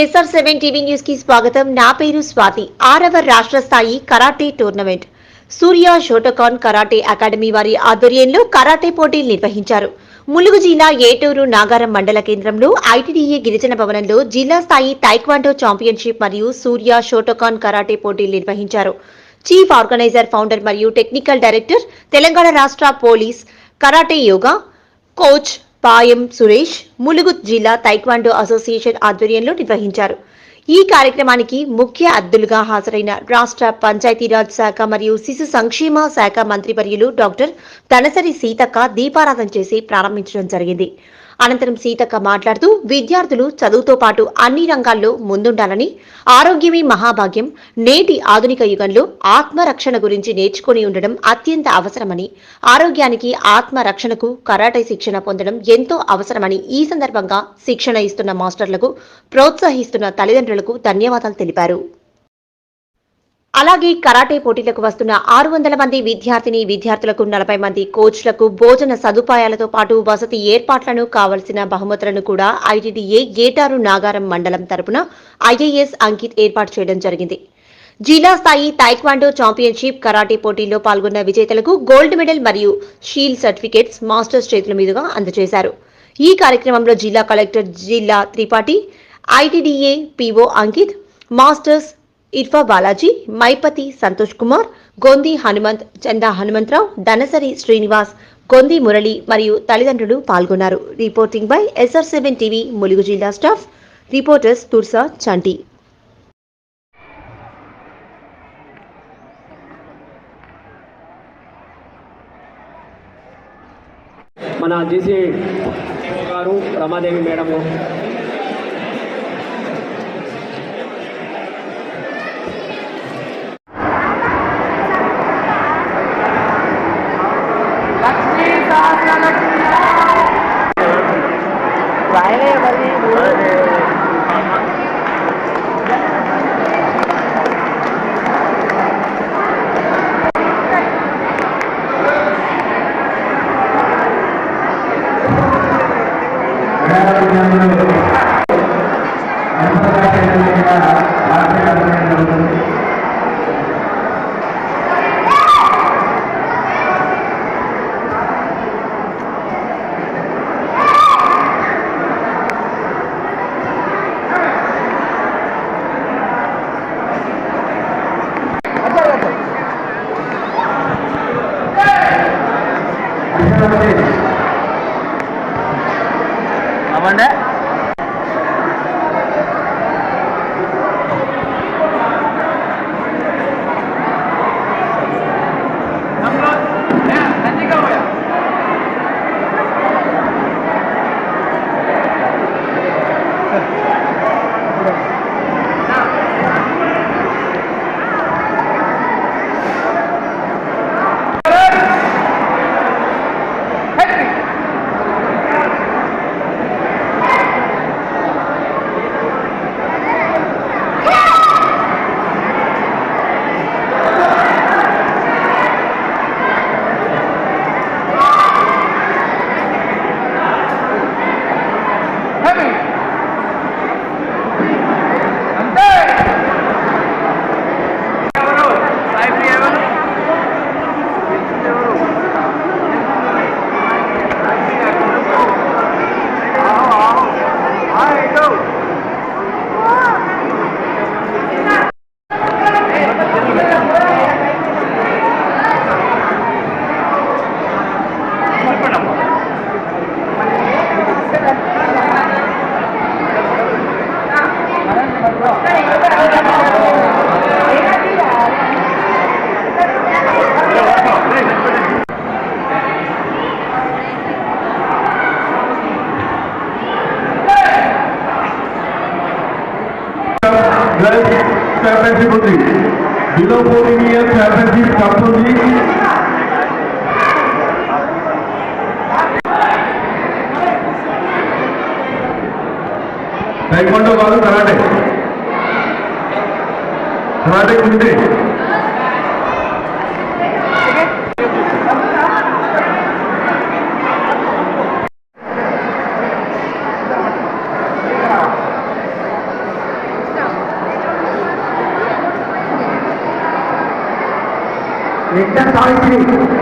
Kesar seven TV న్యూస్కి స్వాగతం. నా పేరు స్వాతి. ఆరవ రాష్ట్ర స్థాయి karate tournament. Surya Shotokan karate academy వారి ఆధ్వర్యంలో కరాటే పోటీలు నిర్వహించారు. ములుగు జిల్లా ఏటూరు నాగారం మండల కేంద్రంలో ఐటీడీఏ గిరిజన భవనంలో జిల్లా స్థాయి టైక్వాండో ఛాంపియన్షిప్ మరియు సూర్య షోటకాన్ కరాటే పోటీలు నిర్వహించారు. చీఫ్ ఆర్గనైజర్ ఫౌండర్ మరియు టెక్నికల్ డైరెక్టర్ తెలంగాణ రాష్ట్ర police karate yoga coach Payam Suresh Mulugu జిల్లా తైక్వాండో అసోసియేషన్ ఆధ్వర్యంలో నిర్వహించారు. ఈ కార్యక్రమానికి ముఖ్య అద్దులుగా హాజరైన రాష్ట్ర పంచాయతీరాజ్ శాఖ మరియు శిశు సంక్షేమ శాఖ మంత్రి పర్యులు డాక్టర్ తనసరి సీతక్క దీపారాధన చేసి ప్రారంభించడం జరిగింది. అనంతరం సీతక్క మాట్లాడుతూ విద్యార్థులు చదువుతో పాటు అన్ని రంగాల్లో ముందుండాలని ఆరోగ్యమే మహాభాగ్యం నేటి ఆధునిక యుగంలో ఆత్మరక్షణ గురించి నేర్చుకుని ఉండడం అత్యంత అవసరమని ఆరోగ్యానికి ఆత్మరక్షణకు కరాటే శిక్షణ పొందడం ఎంతో అవసరమని ఈ సందర్భంగా శిక్షణ ఇస్తున్న మాస్టర్లకు ప్రోత్సహిస్తున్న తల్లిదండ్రులకు ధన్యవాదాలు తెలిపారు. అలాగే కరాటే పోటీలకు వస్తున్న ఆరు వందల మంది విద్యార్థిని విద్యార్థులకు నలభై మంది కోచ్లకు భోజన సదుపాయాలతో పాటు వసతి ఏర్పాట్లను కావలసిన బహుమతులను కూడా ఐటీడీఏ గేటారు నాగారం మండలం తరపున ఐఏఎస్ అంకిత్ ఏర్పాటు చేయడం జరిగింది. జిల్లా స్థాయి తైక్వాండో ఛాంపియన్షిప్ కరాటే పోటీల్లో పాల్గొన్న విజేతలకు గోల్డ్ మెడల్ మరియు షీల్డ్ సర్టిఫికేట్స్ మాస్టర్స్ చేతుల మీదుగా అందజేశారు. ఈ కార్యక్రమంలో జిల్లా కలెక్టర్ జిల్లా Tripathi ITDA PO Ankit masters Irfa Balaji Maipathi Santosh Kumar Gondi Hanumanth Chanda Hanumantharao Dhanasari Srinivas Gondi Murali మరియు తల్లిదండ్రులు పాల్గొన్నారు. Reporting by SR seven TV Mulugu జిల్లా స్టాఫ్. రిపోర్టర్స్ తుర్సా చంటి. మన జీసీ గారు Ramadevi madam vãi mà đi bữa Thank you. করতে girls championship ఉంది below fourteen years championship cup ఉంది taekwondo కాదు కరాటే కరాటే ఉంది எந்த சாய்ச்சி